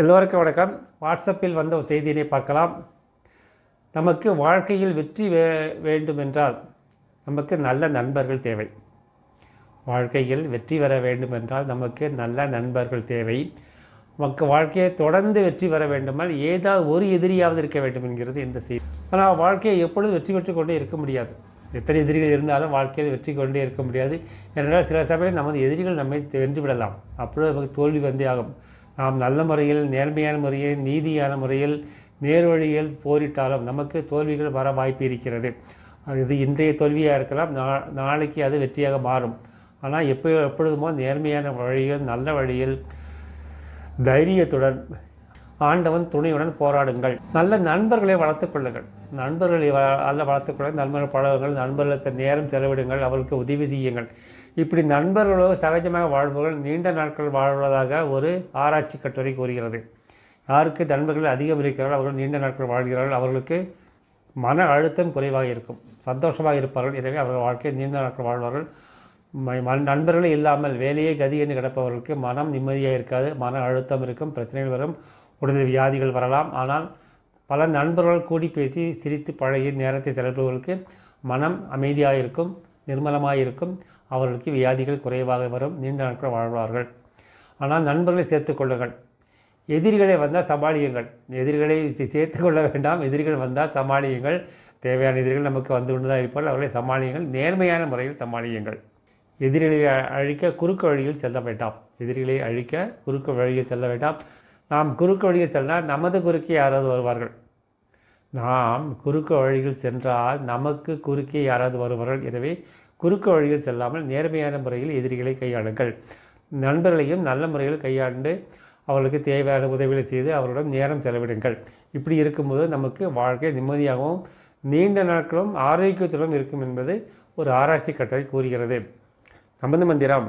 எல்லோருக்கும் வணக்கம். வாட்ஸ்அப்பில் வந்த ஒரு செய்தியினை பார்க்கலாம். நமக்கு வாழ்க்கையில் வெற்றி வே வேண்டுமென்றால் நமக்கு நல்ல நண்பர்கள் தேவை. வாழ்க்கையில் வெற்றி பெற வேண்டுமென்றால் நமக்கு நல்ல நண்பர்கள் தேவை. நமக்கு வாழ்க்கையை தொடர்ந்து வெற்றி பெற வேண்டுமானால் ஏதாவது ஒரு எதிரியாவது இருக்க வேண்டும் என்கிறது இந்த செய்தி. ஆனால் வாழ்க்கையை எப்பொழுதும் வெற்றி பெற்று கொண்டே இருக்க முடியாது. எத்தனை எதிரிகள் இருந்தாலும் வாழ்க்கையில் வெற்றி கொண்டே இருக்க முடியாது. ஏனென்றால் சில சமயம் நமது எதிரிகள் நம்மை வென்று விடலாம். அப்பொழுது நமக்கு தோல்வி வந்தே ஆகும். நாம் நல்ல முறையில் நேர்மையான முறையில் நீதியான முறையில் நேர்வழியில் போரிட்டாலும் நமக்கு தோல்விகள் வர வாய்ப்பு இருக்கிறது. இது இன்றைய தோல்வியாக இருக்கலாம் நா நாளைக்கு அது வெற்றியாக மாறும். ஆனால் எப்போ எப்பொழுதுமோ நேர்மையான வழியில் நல்ல வழியில் தைரியத்துடன் ஆண்டவன் துணையுடன் போராடுங்கள். நல்ல நண்பர்களை வளர்த்துக்கொள்ளுங்கள் நண்பர்களை அல்ல நல்ல வளர்த்துக்கொள்ள நண்பர்கள் பழகுங்கள் நண்பர்களுக்கு நேரம் செலவிடுங்கள் அவர்களுக்கு உதவி செய்யுங்கள். இப்படி நண்பர்களோ சகஜமாக வாழ்பவர்கள் நீண்ட நாட்கள் வாழ்வதாக ஒரு ஆராய்ச்சி கட்டுரை கூறுகிறது. யாருக்கு நண்பர்கள் அதிகம் இருக்கிறார்கள் அவர்கள் நீண்ட நாட்கள் வாழ்கிறார்கள் அவர்களுக்கு மன அழுத்தம் குறைவாக இருக்கும். சந்தோஷமாக இருப்பார்கள். எனவே அவர்கள் வாழ்க்கையை நீண்ட நாட்கள் வாழ்வார்கள். ம- நண்பர்களே இல்லாமல் வேலையே கதி என்று கிடப்பவர்களுக்கு மனம் நிம்மதியாக இருக்காது மன அழுத்தம் இருக்கும் பிரச்சனைகள் வரும். உடல் வியாதிகள் வரலாம். ஆனால் பல நண்பர்கள் கூடி பேசி சிரித்து பழகி நேரத்தை செலவிடுவதற்கு மனம் அமைதியாக இருக்கும் நிர்மலமாக இருக்கும் அவர்களுக்கு வியாதிகள் குறைவாக வரும். நீண்ட நாட்கள் வாழ்வார்கள். ஆனால் நண்பர்களை சேர்த்துக்கொள்ளுங்கள் எதிரிகளை வந்தால் சமாளியுங்கள். எதிரிகளை சேர்த்து கொள்ள வேண்டாம். எதிரிகள் வந்தால் சமாளியுங்கள். தேவையான எதிரிகள் நமக்கு வந்து கொண்டு தான் இருப்பார்கள். அவர்களை சமாளியுங்கள். நேர்மையான முறையில் சமாளியுங்கள். எதிரிகளை அழிக்க குறுக்கு வழியில் செல்ல வேண்டாம். எதிரிகளை அழிக்க குறுக்கு வழியில் செல்ல வேண்டாம். நாம் குறுக்கு வழியில் சென்றால் நமது குறுக்கே யாராவது வருவார்கள். நாம் குறுக்கு வழியில் சென்றால் நமக்கு குறுக்கே யாராவது வருவார்கள். எனவே குறுக்கு வழியில் செல்லாமல் நேர்மையான முறையில் எதிரிகளை கையாளுங்கள். நண்பர்களையும் நல்ல முறையில் கையாண்டு அவர்களுக்கு தேவையான உதவிகளை செய்து அவர்களுடன் நேரம் செலவிடுங்கள். இப்படி இருக்கும்போது நமக்கு வாழ்க்கை நிம்மதியாகவும் நீண்ட நாட்களும் ஆரோக்கியத்துடன் இருக்கும் என்பது ஒரு ஆராய்ச்சி கட்டுரை கூறுகிறது. நமது மந்திரம்.